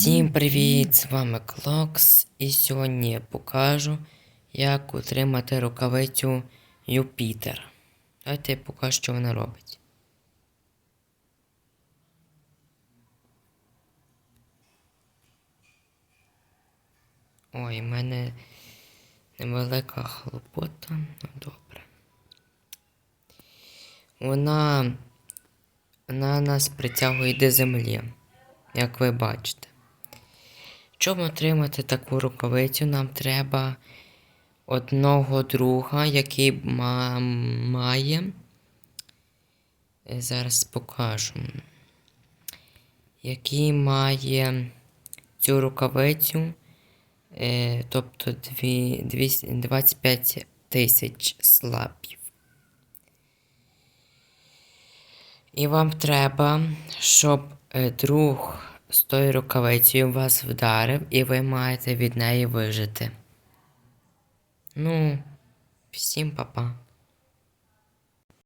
Всім привіт! З вами Клокс, і сьогодні я покажу, як утримати рукавицю Юпітер. Давайте я покажу, що вона робить. Ой, в мене невелика хлопота, ну добре. Вона, вона нас притягує до землі, як ви бачите. Щоб отримати таку рукавицю, нам треба одного друга, який ма- має. Зараз покажу. Який має цю рукавицю, е, тобто дві, 25 тисяч слабів. І вам треба, щоб е, друг з тою рукавицею вас вдарив, і ви маєте від неї вижити. Ну, всім па-па.